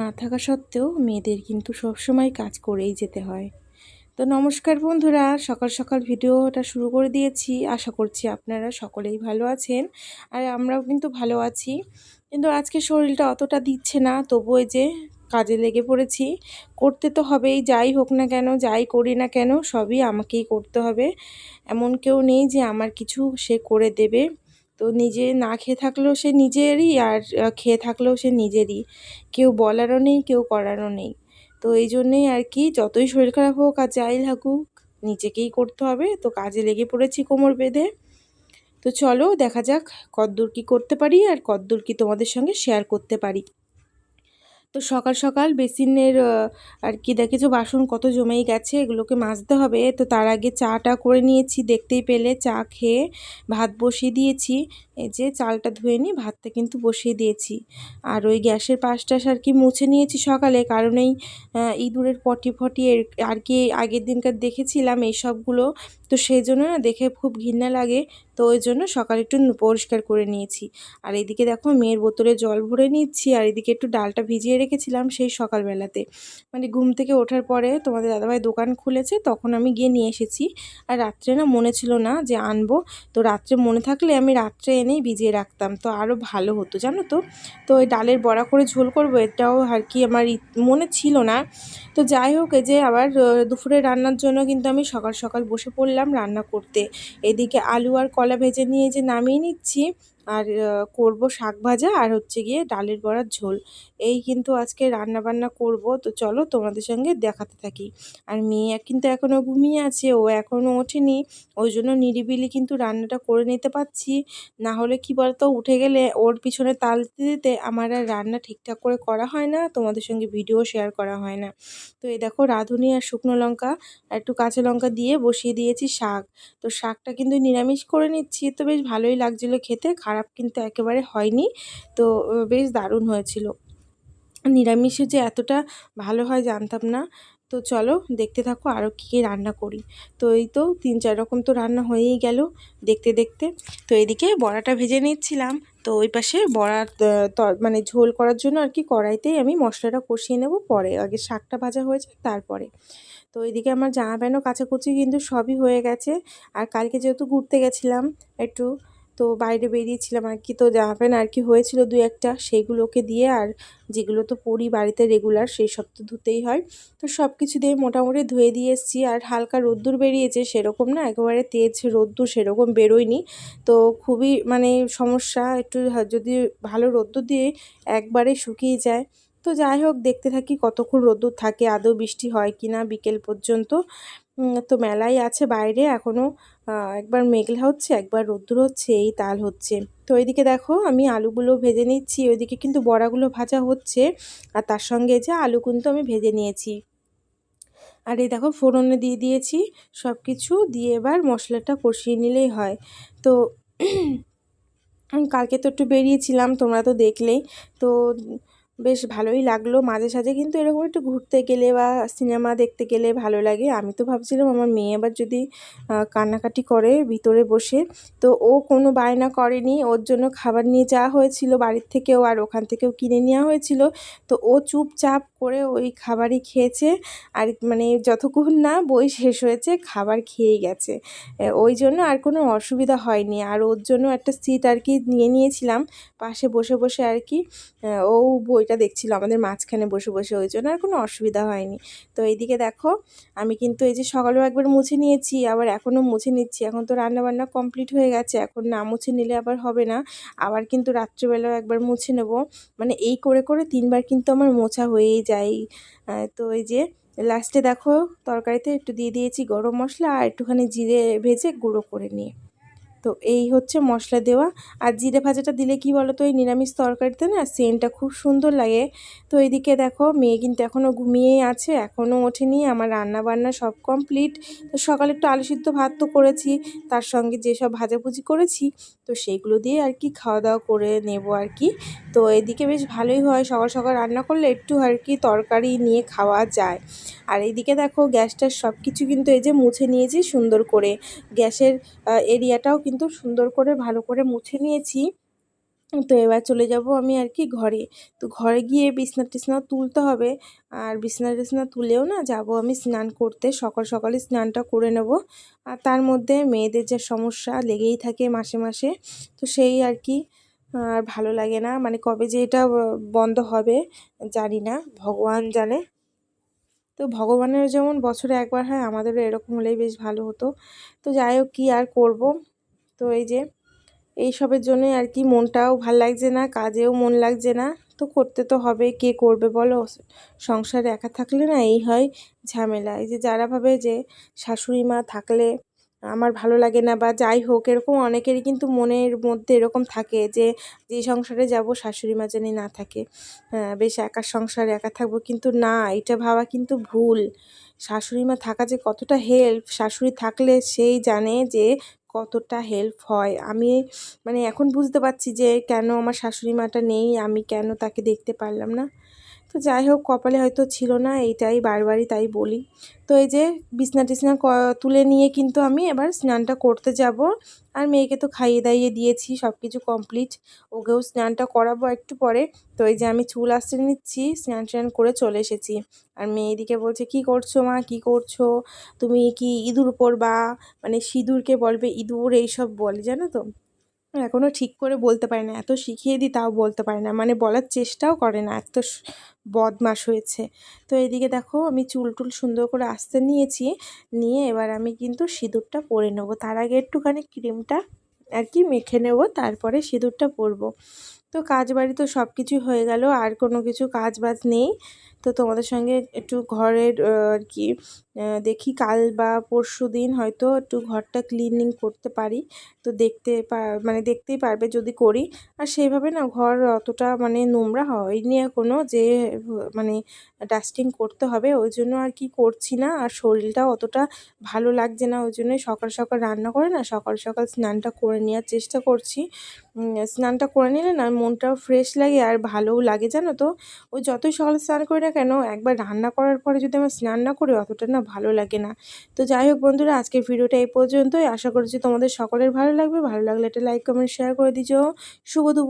না থাকা সত্ত্বেও মেয়েদের কিন্তু সবসময় কাজ করেই যেতে হয়। তো নমস্কার বন্ধুরা, সকাল সকাল ভিডিওটা শুরু করে দিয়েছি। আশা করছি আপনারা সকলেই ভালো আছেন আর আমরাও কিন্তু ভালো আছি। কিন্তু আজকে শরীরটা অতটা দিচ্ছে না তবুও যে কাজে লেগে পড়েছি। করতে তো হবেই, যাই হোক না কেন, যাই করি না কেন, সবই আমাকেই করতে হবে। এমন কেউ নেই যে আমার কিছু সে করে দেবে। তো নিজে না খেয়ে থাকলেও সে নিজেরই আর খেয়ে থাকলেও সে নিজেরই। কেউ বলারও নেই, কেউ করারও নেই। তো এই জন্যেই আর কি, যতই শরীর খারাপ হোক আর যাই লাগুক, নিজেকেই করতে হবে। তো কাজে লেগে পড়েছি কোমর বেঁধে। তো চলো দেখা যাক কদ্দূর কি করতে পারি আর কদ্দূর কি তোমাদের সঙ্গে শেয়ার করতে পারি। তো সকাল সকাল বেসিনের আর কি দেখেছ বাসন কত জমেই গেছে, এগুলোকে মাজতে হবে। তো তার আগে চাটা করে নিয়েছি, দেখতেই পেলে, চা খেয়ে ভাত বসিয়ে দিয়েছি। এই যে চালটা ধুয়ে নিয়ে ভাতটা কিন্তু বসিয়ে দিয়েছি। আর ওই গ্যাসের পাশটা আর কি মুছে নিয়েছি সকালে, কারণ এই ইঁদুরের পটি ফটি আর কি আগের দিনকার দেখেছিলাম এই সবগুলো। তো সেই জন্য না দেখে খুব ঘৃণা লাগে, তো ওই জন্য সকালে একটু পরিষ্কার করে নিয়েছি। আর এদিকে দেখো মেয়ের বোতলে জল ভরে নিচ্ছি, আর এদিকে একটু ডালটা ভিজিয়ে রেখেছিলাম সেই সকালবেলাতে। মানে ঘুম থেকে ওঠার পরে তোমাদের দাদাভাই দোকান খুলেছে, তখন আমি গিয়ে নিয়ে এসেছি। আর রাত্রে না মনে ছিল না যে আনব। তো রাত্রে মনে থাকলে আমি রাত্রে এনেই ভিজিয়ে রাখতাম, তো আরও ভালো হতো, জানো তো? তো ওই ডালের বড়া করে ঝোল করব, এটাও আর কি আমার মনে ছিল না। তো যাই হোক যে আবার দুপুরে রান্নার জন্য কিন্তু আমি সকাল সকাল বসে পড়লাম রান্না করতে। এদিকে আলু আর কলা ভেজে নিয়ে যে নামিয়ে নিচ্ছি আর করব শাক ভাজা আর হচ্ছে গিয়ে ডালের বড়ার ঝোল। এই কিন্তু আজকে রান্না বান্না করব। তো চলো তোমাদের সঙ্গে দেখাতে থাকি। আর মেয়ে কিন্তু এখনও ঘুমিয়ে আছে, ও এখনও ওঠেনি। ওই জন্য নিরিবিলি কিন্তু রান্নাটা করে নিতে পারছি। না হলে কি বলতো, উঠে গেলে ওর পিছনে তাল দিতে দিতে আমার আর রান্না ঠিকঠাক করে করা হয় না, তোমাদের সঙ্গে ভিডিও শেয়ার করা হয় না। তো এই দেখো রাঁধুনি আর শুকনো লঙ্কা একটু কাঁচা লঙ্কা দিয়ে বসিয়ে দিয়েছি শাক। তো শাকটা কিন্তু নিরামিষ করে নিচ্ছি, তো বেশ ভালোই লাগছিল খেতে, খারাপ কিন্তু একেবারে হয়নি। তো বেশ দারুণ হয়েছিল। নিরামিষে যে এতটা ভালো হয় জানতাম না। তো চলো দেখতে থাকো আরও কী কী রান্না করি। তো এই তো তিন, চার রকম তো রান্না হয়েই গেল দেখতে দেখতে। তো এদিকে বড়াটা ভেজে নিচ্ছিলাম। তো ওই পাশে বড়া মানে ঝোল করার জন্য আর কি কড়াইতেই আমি মশলাটা কষিয়ে নেব পরে। আগে শাকটা ভাজা হয়েছে তারপরে। তো এদিকে আমার জামা প্যান্টও কাচাকুচি কিন্তু সবই হয়ে গেছে। আর কালকে যেহেতু ঘুরতে গেছিলাম একটু তো বাইরে বেরিয়েছিলাম, আর কি তো জামা প্যান্ট আর কি হয়েছিল দু একটা সেইগুলোকে দিয়ে আর যেগুলো তো পরি বাড়িতে রেগুলার সেই সব তো ধুতেই হয়। তো সব কিছু দিয়ে মোটামুটি ধুয়ে দিয়ে এসেছি, আর হালকা রোদ্দুর বেরিয়েছে, সেরকম না, একেবারে তেজ রোদ্দুর সেরকম বেরোয়নি। তো খুবই মানে সমস্যা, একটু যদি ভালো রোদ্দুর দিয়ে একবারে শুকিয়ে যায় তো যাই হোক, দেখতে থাকি কতক্ষণ রোদ্দুর থাকে, আদৌ বৃষ্টি হয় কি না বিকেল পর্যন্ত। তো মেলাই আছে বাইরে এখনও একবার মেঘলা হচ্ছে, একবার রোদ্দুর হচ্ছে, এই তাল হচ্ছে। তো ওইদিকে দেখো, আমি আলুগুলো ভেজে নিচ্ছি, ওইদিকে কিন্তু বড়াগুলো ভাজা হচ্ছে, আর তার সঙ্গে যে আলু কিন্তু আমি ভেজে নিয়েছি। আর এই দেখো, ফোড়নে দিয়ে দিয়েছি সব কিছু দিয়ে এবার মশলাটা কষিয়ে নিলেই হয়। তো কালকে তো একটু বেরিয়েছিলাম, তোমরা তো দেখলেই। তো বেশ ভালোই লাগল মাঝে সাঝে। কিন্তু এরকম একটু ঘুরতে গেলে বা সিনেমা দেখতে গেলে ভালো লাগে। আমি তো ভাবছিলাম আমার মেয়ে আবার যদি কান্নাকাটি করে ভিতরে বসে। তো ও কোনো বায়না করেনি। ওর জন্য খাবার নিয়ে যাওয়া হয়েছিল বাড়ির থেকেও আর ওখান থেকেও কিনে নেওয়া হয়েছিল। তো ও চুপচাপ করে ওই খাবারই খেয়েছে। আর মানে যতক্ষণ না বই শেষ হয়েছে, খাবার খেয়েই গেছে। ওই জন্য আর কোনো অসুবিধা হয়নি। আর ওর জন্য একটা সিট আর কি নিয়ে নিয়েছিলাম। পাশে বসে বসে আর কি। ও বইটা দেখছিল আমাদের মাঝখানে বসে বসে, ওই জন্য আর কোনো অসুবিধা হয়নি। তো এইদিকে দেখো, আমি কিন্তু এই যে সকালেও একবার মুছে নিয়েছি, আবার এখনও মুছে নিচ্ছি। এখন তো রান্নাবান্না কমপ্লিট হয়ে গেছে, এখন না মুছে নিলে আবার হবে না। আবার কিন্তু রাত্রিবেলাও একবার মুছে নেব। মানে এই করে করে তিনবার কিন্তু আমার মোছা হয়েই যায়। তো এই যে লাস্টে দেখো, তরকারিতে একটু দিয়ে দিয়েছি গরম মশলা আর একটুখানি জিরে ভেজে গুঁড়ো করে নিয়ে। তো এই হচ্ছে মশলা দেওয়া। আর জিরে ভাজাটা দিলে কি বলো তো এই নিরামিষ তরকারিতে না সেন্টটা খুব সুন্দর লাগে। তো এইদিকে দেখো, মেয়ে কিন্তু এখনও ঘুমিয়েই আছে এখনও ওঠেনি, আমার রান্না বান্না সব কমপ্লিট। তো সকালে একটু আলু সিদ্ধ ভাত তো করেছি, তার সঙ্গে যেসব ভাজাভুজি করেছি, তো সেইগুলো দিয়ে আর কি খাওয়া দাওয়া করে নেব আর কি। তো এদিকে বেশ ভালোই হয়, সকাল সকাল রান্না করলে একটু আর কি তরকারি নিয়ে খাওয়া যায়। আর এইদিকে দেখো গ্যাসটার সব কিছু কিন্তু এই যে মুছে নিয়েছি সুন্দর করে। গ্যাসের এরিয়াটাও কিন্তু সুন্দর করে ভালো করে মুছে নিয়েছি। তো এবার চলে যাব আমি আর কি ঘরে। তো ঘরে গিয়ে বিছনা টিছনা তুলতে হবে। আর বিছনা টিছনা তুলেও না যাব আমি স্নান করতে। সকাল সকালে স্নানটা করে নেব। আর তার মধ্যে মেয়েদের যে সমস্যা লেগেই থাকে মাসে মাসে। তো সেই আর কি, আর ভালো লাগে না। মানে কবে যে এটা বন্ধ হবে জানি না। ভগবান জানে। তো ভগবানের যেমন বছরে একবার হয়, আমাদেরও এরকম হলেই বেশ ভালো হতো। তো যাই হোক, কী আর করব? তো এই যে এইসবের জন্যই আর কি মনটাও ভালো লাগছে না, কাজেও মন লাগছে না। তো করতে তো হবে, কে করবে বলো? সংসারে একা থাকলে না এই হয় ঝামেলা। এই যে যারা ভাবে যে শাশুড়ি মা থাকলে আমার ভালো লাগে না বা যাই হোক, এরকম অনেকেরই কিন্তু মনের মধ্যে এরকম থাকে যে যে সংসারে যাব শাশুড়ি মা জানি না থাকে। হ্যাঁ বেশ একা সংসারে একা থাকব কিন্তু না, এটা ভাবা কিন্তু ভুল। শাশুড়ি মা থাকা যে কতটা হেল্প শাশুড়ি থাকলে সেই জানে যে কতটা হেল্প হয়? আমি মানে এখন বুঝতে পারছি যে কেন আমার শাশুড়ি মাটা নেই, আমি কেন তাকে দেখতে পারলাম না। তো যাই হোক, কপালে হয়তো ছিল না, এইটাই বারবারই তাই বলি। তো এই যে বিছনা টিছনা তুলে নিয়ে কিন্তু আমি এবার স্নানটা করতে যাব। আর মেয়েকে তো খাইয়ে দাইয়ে দিয়েছি সব কিছু কমপ্লিট। ওকেও স্নানটা করাবো একটু পরে। তো এই যে আমি চুল আসতে নিচ্ছি, স্নান স্নান করে চলে এসেছি। আর মেয়ে এদিকে বলছে, কি করছ মা? কি করছ? তুমি কি ইঁদুর পরবা? মানে সিঁদুরকে বলবে, ইঁদুর এইসব বলে, জানো তো? এখনও ঠিক করে বলতে পারে না, এত শিখিয়ে দিই তাও বলতে পারে না মানে বলার চেষ্টাও করে না, এত বদমাস হয়েছে। তো এদিকে দেখো আমি চুল টুল সুন্দর করে আসতে নিয়েছি, নিয়ে এবার আমি কিন্তু সিঁদুরটা পরে নেব। তার আগে একটুখানি ক্রিমটা আর কি মেখে নেব, তারপরে সিঁদুরটা পরবো। তো কাজ বাড়ি তো সব কিছুই হয়ে গেল, আর কোনো কিছু কাজ বাজ নেই। তো তোমাদের সঙ্গে একটু ঘরের আর কি দেখি কাল বা পরশু দিন হয়তো একটু ঘরটা ক্লিনিং করতে পারি। তো দেখতে মানে দেখতেই পারবে যদি করি। আর সেইভাবে না ঘর অতটা মানে নোংরা হয়নি কোনো যে মানে ডাস্টিং করতে হবে। ওই জন্য আর কি করছি না। আর শরীরটাও অতটা ভালো লাগছে না। ওই জন্যই সকাল সকাল রান্না করে না সকাল সকাল স্নানটা করে নেওয়ার চেষ্টা করছি। স্নানটা করে নিলে না মনটাও ফ্রেশ লাগে আর ভালোও লাগে জানো তো? ওই যতই সকালে স্নান করি না কেন? একবার রান্না করার পরে যদি আমার স্নান না করি, অতটা না ভালো লাগে না। তো যাই হোক বন্ধুরা, আজকের ভিডিওটা এই পর্যন্তই। আশা করছি তোমাদের সকলের ভালো লাগবে। ভালো লাগলে একটা লাইক কমেন্ট শেয়ার করে দিচ্ছ শুভ